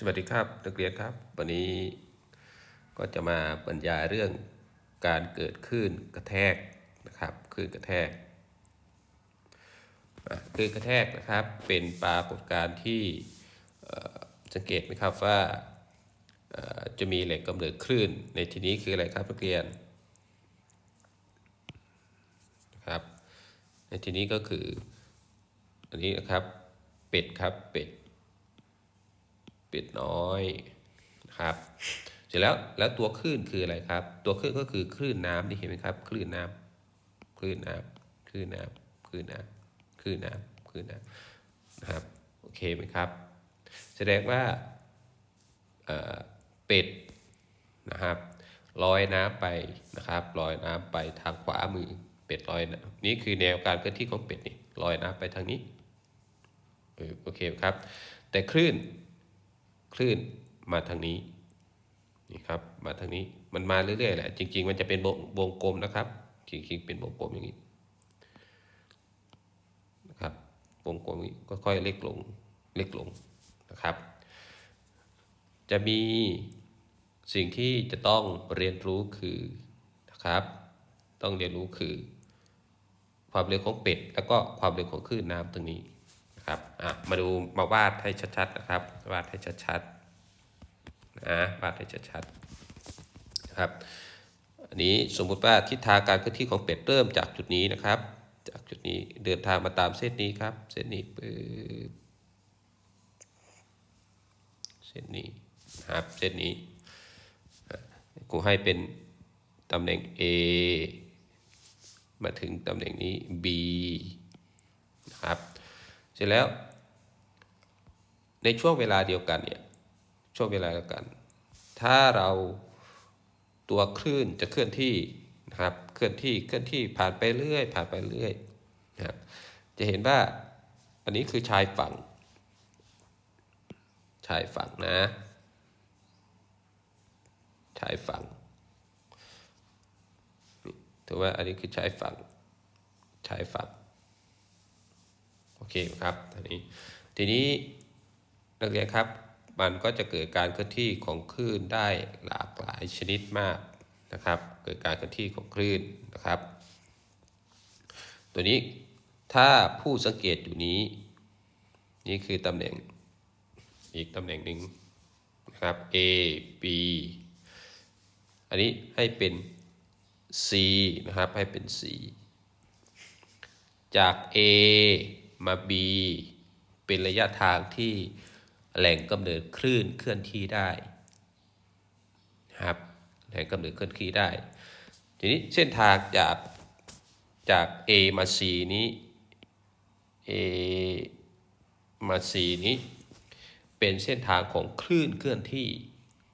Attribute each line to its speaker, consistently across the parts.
Speaker 1: สวัสดีครับนักเรียนครับ วันนี้ก็จะมาบรรยายเรื่องการเกิดคลื่นกระแทกนะครับคลื่นกระแทกคลื่นกระแทกนะครับเป็นปรากฏการณ์ที่สังเกตไหมครับว่าจะมีแหล่งกำเนิดคลื่นในที่นี้คืออะไรครับนักเรียนนะครับในที่นี้ก็คืออันนี้นะครับเป็ดครับเป็ด ป็ดน้อยนะครับ เสร็จแล้วแล้วตัวคลื่นคืออะไรครับ ตัวคลื่นก็คือคลื่นน้ำนี่เห็นไหมครับ คลื่นน้ำคลื่นน้ำคลื่นน้ำคลื่นน้ำคลื่นน้ำคลื่นน้ำนะครับ โอเคไหมครับ แสดงว่าเอ่อเป็ดนะครับลอยน้ำไปนะครับลอยน้ำไปทางขวามือเป็ดลอยน้ำนี่คือแนวการเคลื่อนที่ของเป็ดนี่ลอยน้ำไปทางนี้เออโอเคครับ แต่คลื่น คลื่นมาทางนี้นี่ครับมาทางนี้มันมาเรื่อยๆแหละจริง ๆ มันจะเป็นวงวงกลมนะครับจริงๆเป็นวงกลมอย่างนี้นะครับวงกลมนี้ก็ค่อยเล็กลงเล็กลงนะครับ จะมีสิ่งที่จะต้องเรียนรู้คือนะครับ ต้องเรียนรู้คือ ความเร็วของเป็ด แล้วก็ความเร็วของคลื่นน้ำตรงนี้ นะครับอะมาดูมาวาดให้ชัดๆนะครับ วาดให้ชัดๆนะวาดให้ชัดๆนะครับอันนี้สมมุติว่าทิศทางการเคลื่อนที่ของเป็ดเริ่มจากจุดนี้นะครับ จากจุดนี้เดินทางมาตามเส้นนี้ครับ เส้นนี้ปึ๊บเส้นนี้ครับเส้นนี้กูให้เป็นตำแหน่ง A มาถึงตำแหน่งนี้ B นะครับ เสร็จแล้ว ในช่วงเวลาเดียวกันเนี่ยช่วงเวลาเดียวกัน ถ้าเราตัวคลื่นจะเคลื่อนที่นะครับเคลื่อนที่เคลื่อนที่ผ่านไปเรื่อย ผ่านไปเรื่อยนะครับจะเห็นว่าอันนี้คือชายฝั่ง ชายฝั่งนะ ชายฝั่งถือว่าอันนี้คือชายฝั่ง ชายฝั่ง เคครับทีนี้ทีนี้นักเรียนครับมันก็จะเกิดการเคลื่อนที่ของคลื่นได้หลากหลายชนิดมากนะครับ เกิดการเคลื่อนที่ของคลื่นนะครับ ตัวนี้ถ้าผู้สังเกตอยู่นี้ นี่คือตำแหน่งอีกตำแหน่งหนึ่งนะครับ A B อันนี้ให้เป็น C นะครับให้เป็น C จาก A มา B เป็นระยะทางที่แหล่งกำเนิดคลื่นเคลื่อนที่ได้ครับแหล่งกำเนิดเคลื่อนที่ได้ ทีนี้เส้นทางจากจาก A มา C นี้ A มา C นี้ เป็นเส้นทางของคลื่นเคลื่อนที่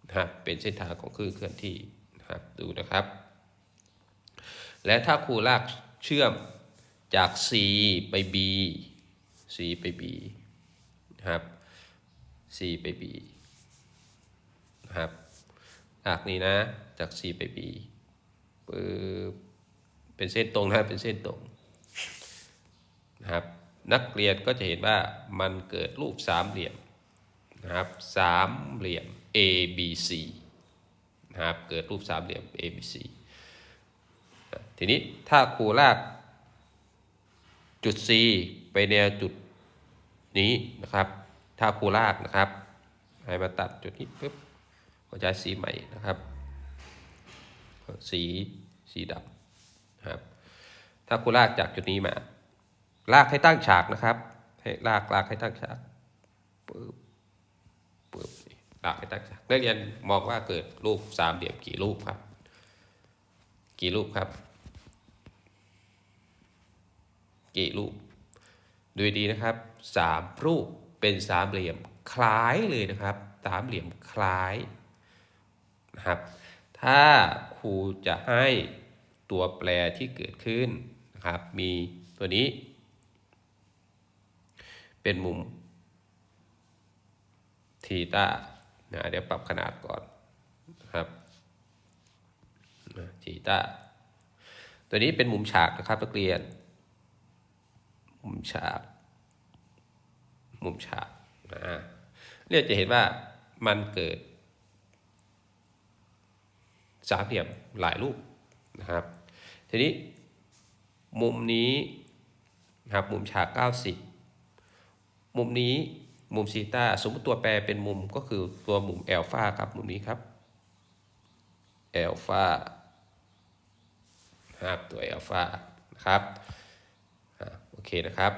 Speaker 1: นะครับเป็นเส้นทางของคลื่นเคลื่อนที่นะครับดูนะครับ และถ้าครูลากเชื่อมจาก C ไป B C ไป B นะครับ C ไป B นะครับลากนี้นะ จาก C ไป B ปึ๊บเป็นเส้นตรงนะเป็นเส้นตรงนะครับนักเรียนก็จะเห็นว่ามันเกิดรูปสามเหลี่ยมนะครับสามเหลี่ยม A B C นะครับเกิดรูปสามเหลี่ยม A B C ทีนี้ถ้าครูลากจุด C ไปแนวจุด นี้นะครับ ถ้าครูลากนะครับให้มาตัดจุดนี้ปุ๊บก็จะสีใหม่นะครับ สีสีดำนะครับ ถ้าครูลากจากจุดนี้มา ลากให้ตั้งฉากนะครับ ให้ลากลากให้ตั้งฉากปึ๊บปึ๊บลากให้ตั้งฉากนักเรียนมองว่าเกิดรูปสามเหลี่ยมกี่รูปครับ กี่รูปครับ กี่รูป ดูดีนะครับ สามรูปเป็นสามเหลี่ยมคล้ายเลยนะครับ สามเหลี่ยมคล้ายนะครับ ถ้าครูจะให้ตัวแปรที่เกิดขึ้นนะครับ มีตัวนี้ เป็นมุมทีตานะเดี๋ยวปรับขนาดก่อนนะครับทีตาตัวนี้เป็นมุมฉากนะครับนักเรียน มุมฉาก มุมฉากนะเรียกจะเห็นว่ามันเกิด สามเหลี่ยมหลายรูปนะครับ ทีนี้มุมนี้นะครับมุมฉาก 90 มุมนี้มุมซีตาสมมติตัวแปรเป็นมุมก็คือตัวมุมแอลฟาครับ มุมนี้ครับแอลฟาครับตัวแอลฟานะครับโอเคนะครับ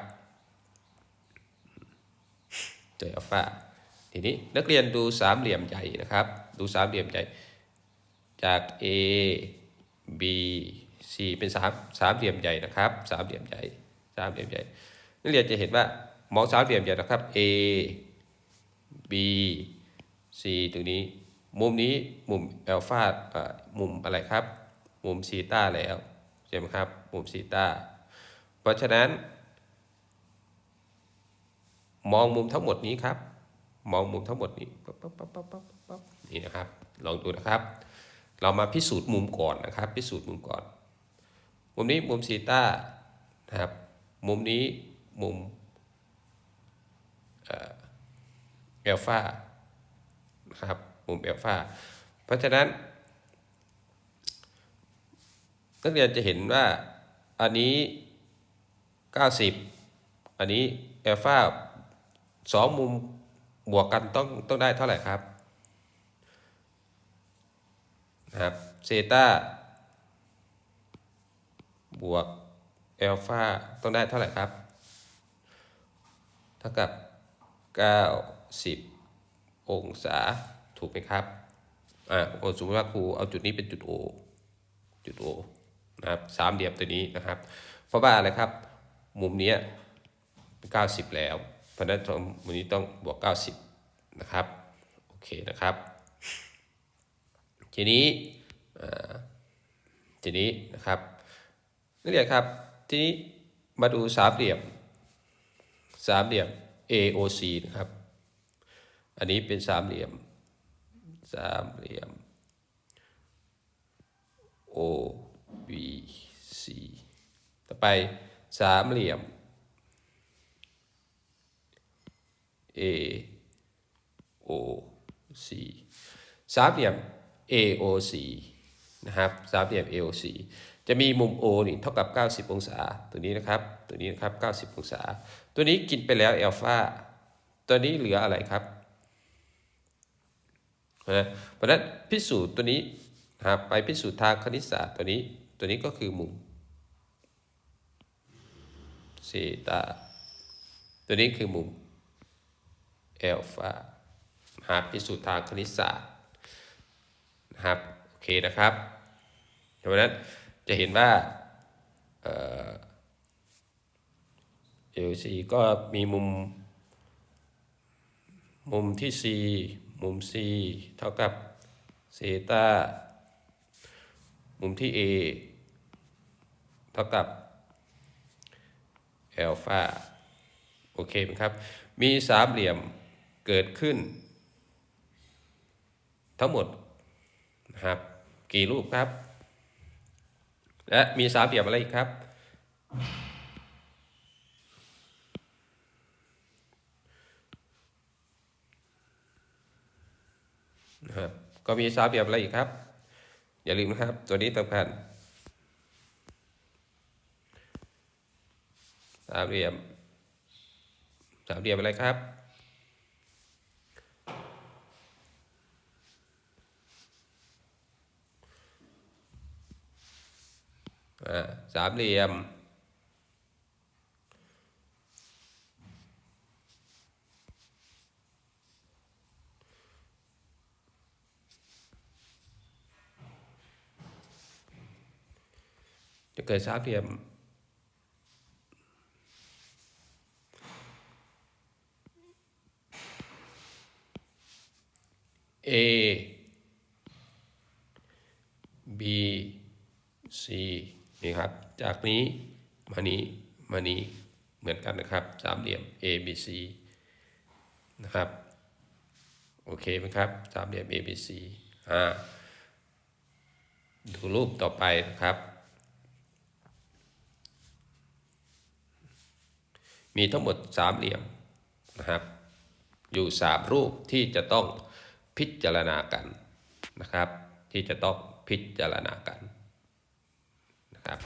Speaker 1: ตัลฟาทีนี้นักเรียนดูสามเหลี่ยมใหญ่นะครับ ดูสามเหลี่ยมใหญ่จาก A B C เป็นสามสามเหลี่ยมใหญ่นะครับสามเหลี่ยมใหญ่สามเหลี่ยมใหญ่นักเรียนจะเห็นว่ามองสามเหลี่ยมใหญ่นะครับ A B C ตรงนี้ มุมนี้มุมอัลฟาอ่ามุมอะไรครับ มุมซีต้าแล้วใช่ไหมครับ มุมซีต้าเพราะฉะนั้น มองมุมทั้งหมดนี้ครับ มองมุมทั้งหมดนี้ปั๊บปั๊บปั๊บปั๊บปั๊บนี่นะครับ ลองดูนะครับ เรามาพิสูจน์มุมก่อนนะครับ พิสูจน์มุมก่อน มุมนี้มุมซีต้านะครับ มุมนี้มุมเอลฟานะครับ มุมเอลฟาเพราะฉะนั้น นักเรียนจะเห็นว่าอันนี้ 90 อันนี้เอลฟา สองมุมบวกกันต้องต้องได้เท่าไหร่ครับนะครับเซตาบวกเอลฟาต้องได้เท่าไหร่ครับ เท่ากับ 90 องศาถูกไหมครับอ่าสมมติว่าครูเอาจุดนี้เป็นจุด O จุด O นะครับสามเหลี่ยมตัวนี้นะครับ เพราะว่าอะไรครับ มุมนี้ย90 แล้ว เพราะนั้นตรงมุมนี้ต้องบวก 90 นะครับ โอเคนะครับ ทีนี้ทีนี้นะครับนักเรียนครับ ทีนี้มาดูสามเหลี่ยมสามเหลี่ยม AOC นะครับ อันนี้เป็นสามเหลี่ยมสามเหลี่ยม OBC ต่อไปสามเหลี่ยม AOC สามเหลี่ยม AOC นะครับสามเหลี่ยม AOC จะมีมุม O นี่เท่ากับ 90 องศา ตัวนี้นะครับ ตัวนี้นะครับ 90 องศา ตัวนี้กินไปแล้วอัลฟาตัวนี้เหลืออะไรครับนะเพราะนั้นพิสูจน์ตัวนี้นะครับไปพิสูจน์ทางคณิตศาสตร์ตัวนี้ ตัวนี้ก็คือมุมเซตาตัวนี้คือมุม เอลฟาหาพิสูจน์ทางคณิตศาสตร์นะครับโอเคนะครับเพราะนั้นจะเห็นว่าเอลซีก็มีมุม มุมที่ C มุม C เท่ากับเซตามุมที่ A เท่ากับเอลฟาโอเคไหมครับ มีสามเหลี่ยม เกิดขึ้น ทั้งหมดนะครับกี่รูปครับ และมีสามเหลี่ยมอะไรอีกครับ นะครับ ก็มีสามเหลี่ยมอะไรอีกครับ อย่าลืมนะครับ ตัวนี้สำคัญสามเหลี่ยมสามเหลี่ยมอะไรครับ สามเหลี่ยม จะเกิดสามเหลี่ยม A B C นี่ครับ จากนี้มานี้มานี้เหมือนกันนะครับ สามเหลี่ยม A B C นะครับ โอเคไหมครับ สามเหลี่ยม A B C อ่า ดูรูปต่อไปนะครับ มีทั้งหมดสามเหลี่ยมนะครับ อยู่สามรูปที่จะต้องพิจารณากันนะครับ ที่จะต้องพิจารณากัน ครับ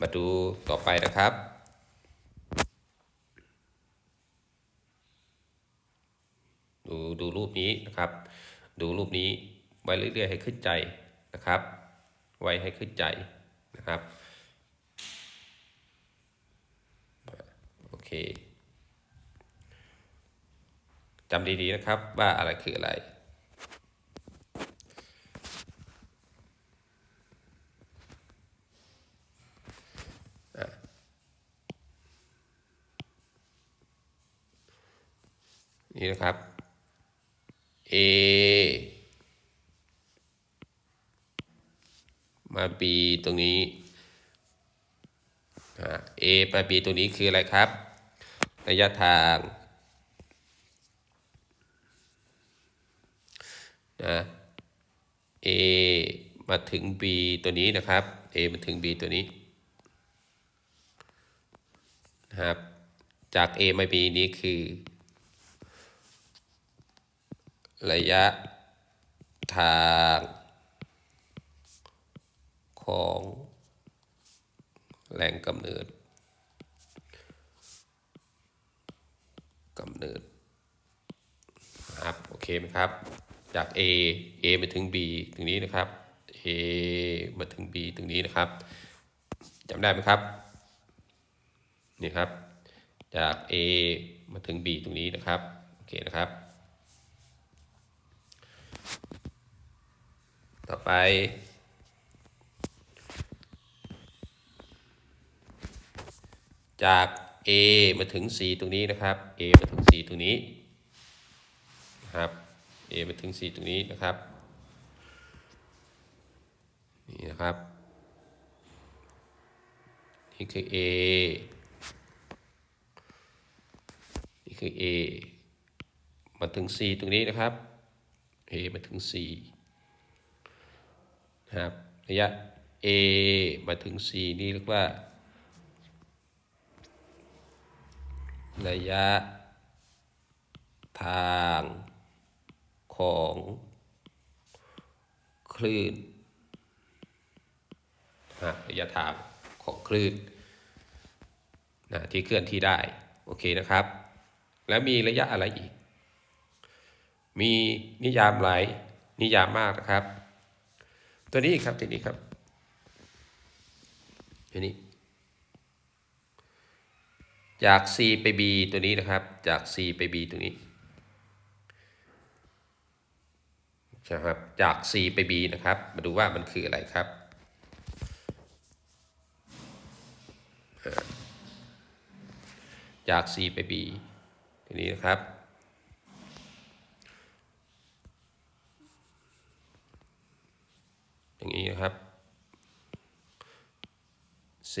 Speaker 1: มาดูต่อไปนะครับ ดูดูรูปนี้นะครับ ดูรูปนี้ไว้เรื่อยๆให้ขึ้นใจนะครับ ไว้ให้ขึ้นใจนะครับโอเคจำดีๆนะครับว่าอะไรคืออะไร นี่นะครับ A มา B ตรงนี้อ่า A มา B ตรงนี้คืออะไรครับ ระยะทางนะ A มาถึง B ตัวนี้นะครับ A มาถึง B ตัวนี้นะครับ จาก A มา B นี้คือ ระยะทางของแหล่งกำเนิดกำเนิดนะครับโอเคไหมครับ จาก A A มาถึง B ตรงนี้นะครับ A มาถึง B ตรงนี้นะครับจำได้ไหมครับนี่ครับ จาก A มาถึง B ตรงนี้นะครับ โอเคนะครับ ต่อไป จาก A มาถึง C ตรงนี้นะครับ A มาถึง C ตรงนี้นะครับ A มาถึง C ตรงนี้นะครับ นี่นะครับ นี่คือ A นี่คือ A มาถึง C ตรงนี้นะครับ A มาถึง C นะครับระยะ A มาถึง C นี่เรียกว่า ระยะ ทางของคลื่นนะระยะทางของคลื่นนะที่เคลื่อนที่ได้ โอเคนะครับ แล้วมีระยะอะไรอีก มีนิยามหลายนิยามมากนะครับ ตัวนี้ครับ ตัวนี้ครับตัวนี้ จาก C ไป B ตัวนี้นะครับ จาก C ไป B ตัวนี้ใช่ครับ จาก C ไป B นะครับ มาดูว่ามันคืออะไรครับจาก C ไป B ตัวนี้นะครับ อย่างนี้นะครับ C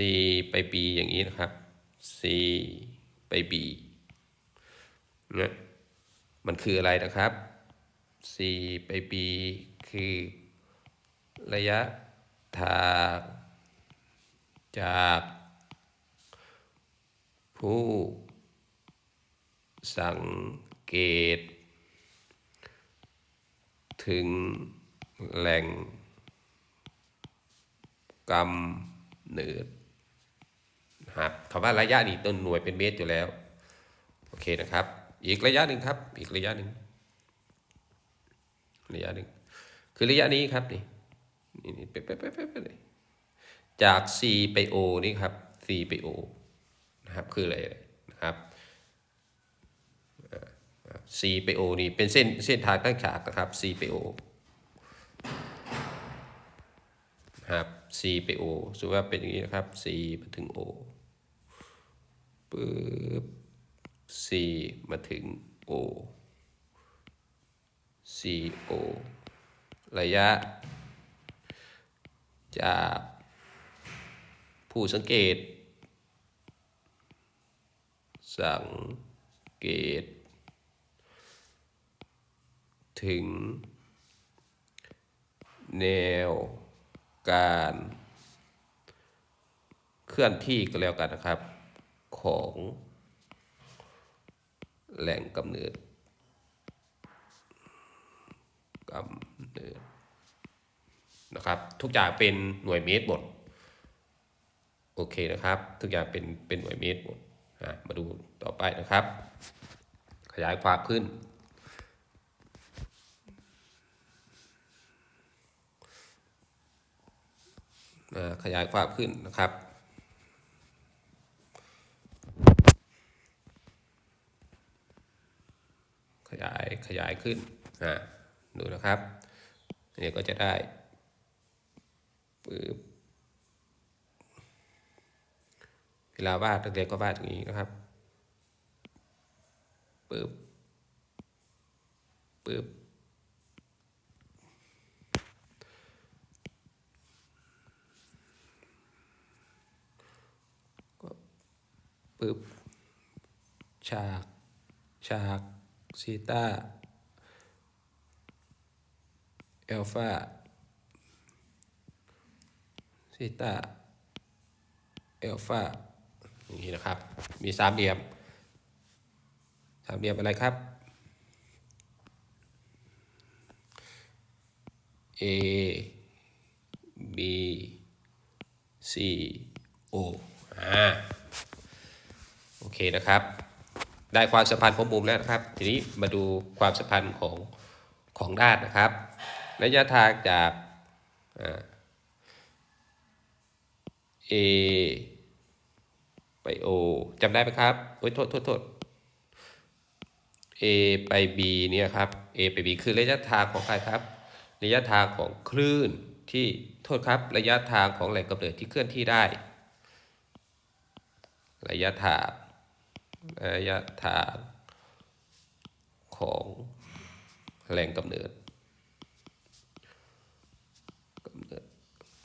Speaker 1: ไป B อย่างนี้นะครับ C ไป B นะมันคืออะไรนะครับ C ไป B คือระยะทางจากผู้สังเกต ถึงแหล่ง กำเนิดครับคำว่าระยะนี่ต้นหน่วยเป็นเมตรอยู่แล้ว โอเคนะครับ อีกระยะหนึ่งครับ อีกระยะหนึ่งระยะหนึ่งคือระยะนี้ครับนี่นี่นี่เป๊ะเป๊ะเป๊ะเป๊ะเลยจาก C ไป O นี่ครับ C ไป O นะครับคืออะไรนะครับ C ไป O นี่เป็นเส้นเส้นทางตั้งฉากนะครับ C ไป O ครับ C ไป O สมมติว่าเป็นอย่างนี้นะครับ C มาถึง O ปึ๊บ C มาถึง O C O ระยะ จากผู้สังเกต สังเกต ถึง แนว การเคลื่อนที่ก็แล้วกันนะครับ ของแหล่งกำเนิดกำเนิดนะครับ ทุกอย่างเป็นหน่วยเมตรหมด โอเคนะครับ ทุกอย่างเป็นเป็นหน่วยเมตรหมดมาดูต่อไปนะครับ ขยายความขึ้น ขยายความขึ้นนะครับขยายขยายขึ้นอ่าดูนะครับอันนี้ก็จะได้ปึ๊บเวลาวาดเด็กๆก็วาดอย่างนี้นะครับปึ๊บปึ๊บ ปึ๊บ ฉาก ฉากซีตาเอลฟาซีตาเอลฟาอย่างนี้นะครับ มีสามเหลี่ยม สามเหลี่ยมอะไรครับ A B C O อ่า โอเคนะครับ ได้ความสัมพันธ์ของมุมแล้วนะครับ ทีนี้มาดูความสัมพันธ์ของของด้านนะครับระยะทางจากอ่า A ไป O จำได้ไหมครับโอ้ยโทษโทษโทษ A ไป B เนี่ยครับ A ไป B คือระยะทางของใครครับ ระยะทางของคลื่นที่โทษครับ ระยะทางของแหล่งกำเนิดที่เคลื่อนที่ได้ ระยะทาง ระยะทางของแหล่งกำเนิดกำเนิด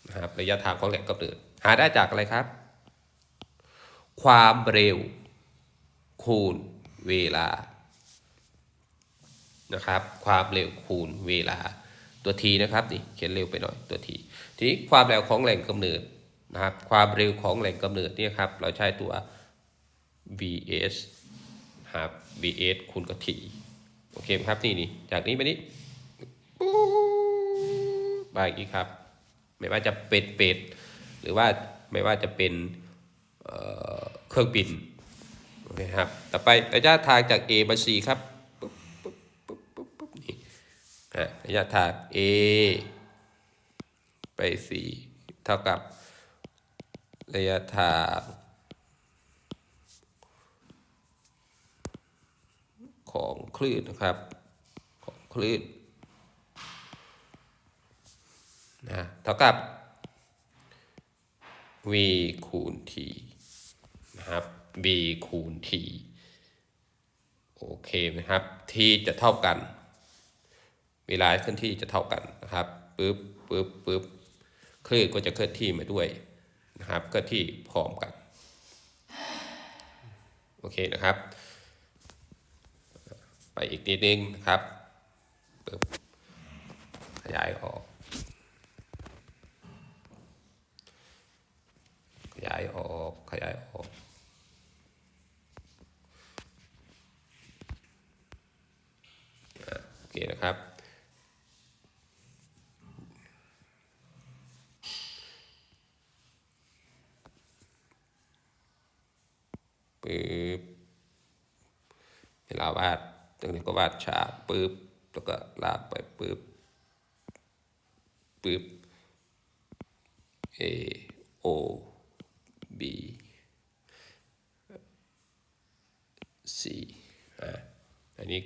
Speaker 1: นะครับระยะทางของแหล่งกำเนิด หาได้จากอะไรครับ ความเร็ว คูณเวลานะครับ ความเร็วคูณเวลาตัวทีนะครับนี่เขียนเร็วไปหน่อยตัวทีทีนี้ความเร็วของแหล่งกำเนิดนะครับ ความเร็วของแหล่งกำเนิดเนี่ยครับ เราใช้ตัว vs ครับ vs คูณกับ t โอเคไหมครับนี่นี่จากนี้ไปนี้ปุ๊บไปอีกครับ ไม่ว่าจะเป็นเป็ดหรือว่าไม่ว่าจะเป็นเเครื่องบินโอเคครับต่อไประยะทางจาก A มา C ครับนี่อะระยะทาง A ไป C เท่ากับระยะทาง ของคลื่นนะครับ ของคลื่นนะเท่ากับ v คูณ t นะครับ v คูณ t โอเคไหมครับ t จะเท่ากัน เวลาเคลื่อนที่จะเท่ากันนะครับปึ๊บปึ๊บปึ๊บคลื่นก็จะเคลื่อนที่มาด้วยนะครับเคลื่อนที่พร้อมกัน โอเคนะครับ ไปอีกนิดนึงนะครับปึ๊บขยายออก ขยายออก ขยายออกอะโอเคนะครับปึ๊บเวลาวาด ตรงนี้ก็วาดฉากปึ๊บแล้วก็ลากไปปึ๊บปึ๊บ A O B C อะอันนี้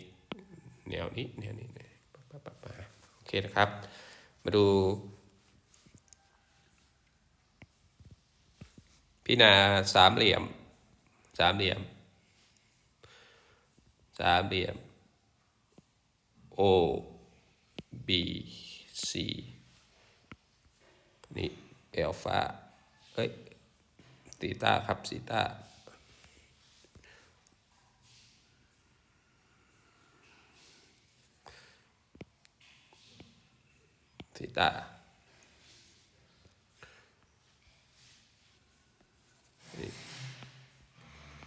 Speaker 1: แนวนี้แนวนี้นะปั๊บปั๊บปั๊บโอเคนะครับ มาดู พินาสามเหลี่ยม สามเหลี่ยม สามเหลี่ยม O B C นี่เอลฟาเอ้ยซีตาครับซีตาซีตา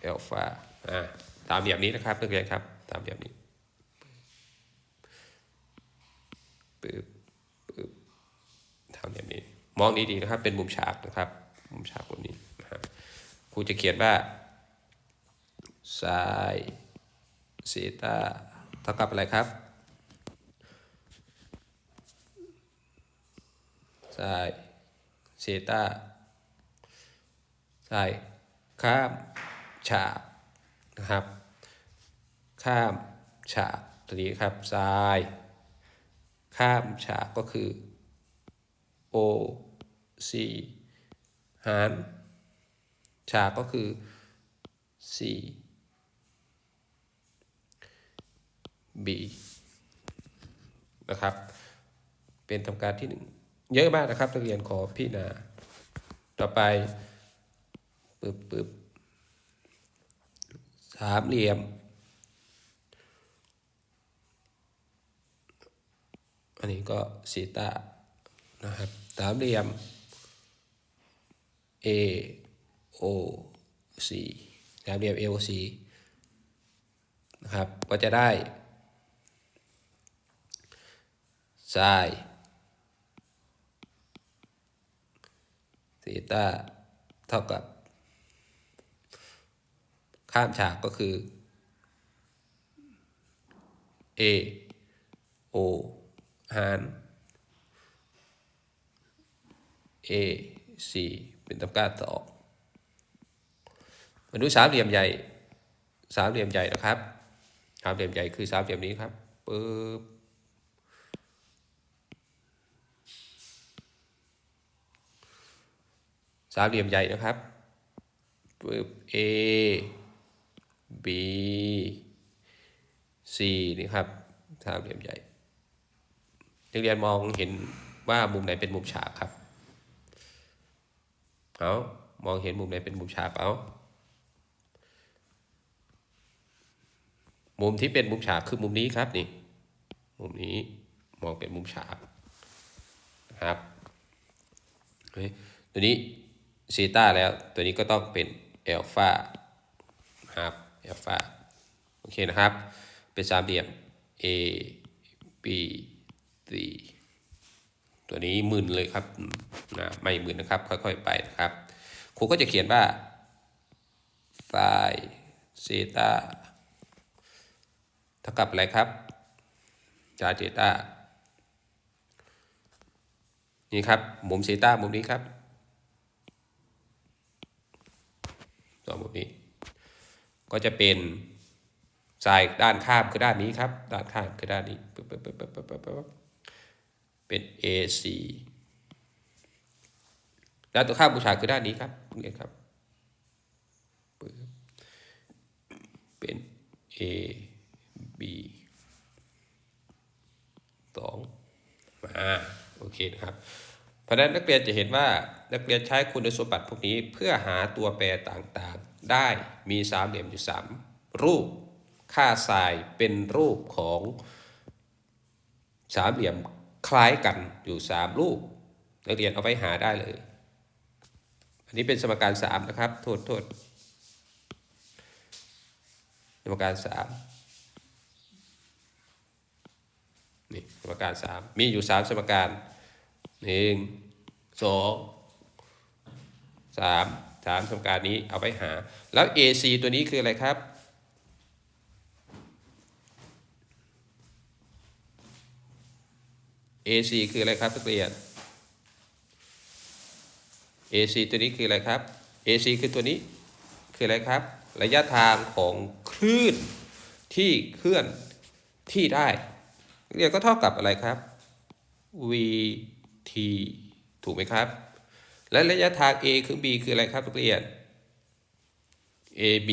Speaker 1: เอลฟาอ่าตามแบบนี้นะครับนักเรียนครับ ตามแบบนี้ปึ๊บ มองดีๆนะครับ เป็นมุมฉากนะครับ มุมฉากแบบนี้นะครับครูจะเขียนว่า sin เซตาเท่ากับอะไรครับ sin เซตา sin ข้ามฉากนะครับ ข้ามฉากตัวนี้ครับ sin ข้ามฉากก็คือ O C หารฉากก็คือ C B นะครับ เป็นทำการที่หนึ่งเยอะมากนะครับนักเรียนขอพี่นา ต่อไปปึ๊บปึ๊บสามเหลี่ยม อันนี้ก็ซีตานะครับสามเหลี่ยม A O C สามเหลี่ยม A O C นะครับ ก็จะได้ไซซีตาเท่ากับ ข้ามฉากก็คือ A O หาร A C เป็นตำการสองมาดูสามเหลี่ยมใหญ่ สามเหลี่ยมใหญ่นะครับ สามเหลี่ยมใหญ่คือสามเหลี่ยมนี้ครับปึ๊บสามเหลี่ยมใหญ่นะครับปึ๊บ A B C นี่ครับ สามเหลี่ยมใหญ่นักเรียนมองเห็นว่ามุมไหนเป็นมุมฉากครับ เอามองเห็นมุมไหนเป็นมุมฉากเอามุมที่เป็นมุมฉากคือมุมนี้ครับนี่ มุมนี้มองเป็นมุมฉากนะครับเฮ้ยตัวนี้เซีตาแล้ว ตัวนี้ก็ต้องเป็นเอลฟาครับเอลฟาโอเคนะครับ เป็นสามเหลี่ยม A B C ตัวนี้หมื่นเลยครับนะไม่หมื่นนะครับ ค่อยๆไปนะครับครูก็จะเขียนว่า sin เซตาเท่ากับอะไรครับจาเซตานี่ครับมุมเซตามุมนี้ครับสองมุมนี้ ก็จะเป็นสายด้านข้ามคือด้านนี้ครับ ด้านข้ามคือด้านนี้ปึ๊บปึ๊บปึ๊บปึ๊บปึ๊บปึ๊บ เป็น AC ด้านตัวข้ามบูชาคือด้านนี้ครับเรียนครับ เป็น A B สองมาโอเคนะครับ เพราะฉะนั้นนักเรียนจะเห็นว่านักเรียนใช้คุณสมบัติพวกนี้เพื่อหาตัวแปรต่างๆ ได้มีสามเหลี่ยมอยู่สามรูป ค่าทรายเป็นรูปของสามเหลี่ยม คล้ายกันอยู่สามรูป นักเรียนเอาไปหาได้เลย อันนี้เป็นสมการสามนะครับ โทษโทษสมการสามนี่สมการสามมีอยู่สามสมการหนึ่งสองสามสามสมการนี้เอาไปหา แล้ว AC ตัวนี้คืออะไรครับ AC คืออะไรครับนักเรียน AC ตัวนี้คืออะไรครับ AC คือตัวนี้คืออะไรครับ ระยะทางของคลื่นที่เคลื่อนที่ได้กเรียนก็เท่ากับอะไรครับ VT ถูกไหมครับ และระยะทาง A คือ B คืออะไรครับนักเรียน AB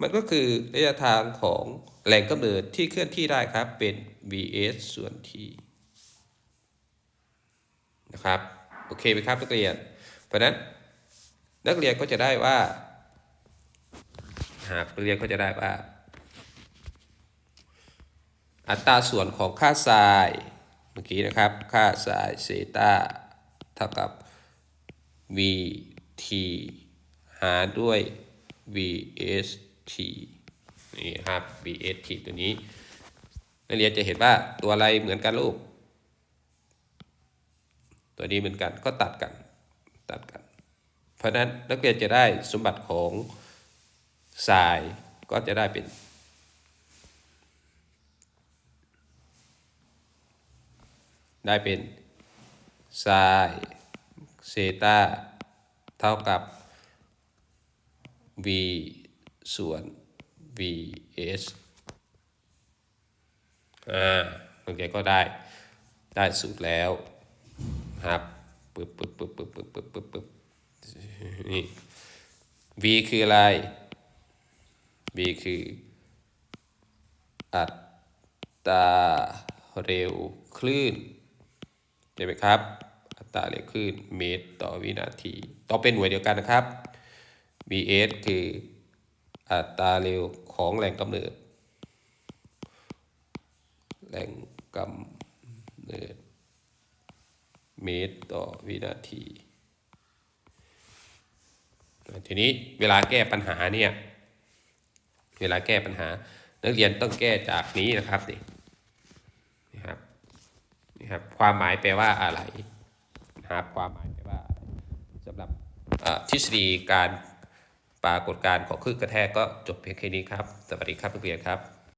Speaker 1: มันก็คือระยะทางของแหล่งกำเนิดที่เคลื่อนที่ได้ครับเป็น VS ส่วน T นะครับโอเคไหมครับนักเรียน เพราะนั้นนักเรียนก็จะได้ว่าหากเรียนก็จะได้ว่า อัตราส่วนของค่าไซน์เมื่อกี้นะครับ ค่าไซน์เซตาเท่ากับ VT หาด้วย VST นี่ครับ VST ตัวนี้นักเรียนจะเห็นว่าตัวอะไรเหมือนกันลูก ตัวนี้เหมือนกันก็ตัดกันตัดกัน เพราะนั้นนักเรียนจะได้สมบัติของทรายก็จะได้เป็นได้เป็นไซเซตาเท่ากับ v ส่วน vs อ่าโอเคก็ได้ ได้สูตรแล้ว ครับปึ๊บปึ๊บปึ๊บปึ๊บปึ๊บปึ๊บปึ๊บปึ๊บนี่ v คืออะไร v คืออัตราเร็วคลื่นเห็นไหมครับ อัตราเร็วคลื่นเมตรต่อวินาทีต้องเป็นหน่วยเดียวกันนะครับ vs คืออัตราเร็วของแหล่งกำเนิดแหล่งกำเนิด เมตรต่อวินาที ทีนี้เวลาแก้ปัญหาเนี่ย เวลาแก้ปัญหา นักเรียนต้องแก้จากนี้นะครับนี่นะครับนี่ครับ ความหมายแปลว่าอะไรนะครับความหมายแปลว่าสำหรับทฤษฎีการปรากฏการณ์ของคลื่นกระแทกก็จบเพียงแค่นี้ครับ สวัสดีครับนักเรียนครับ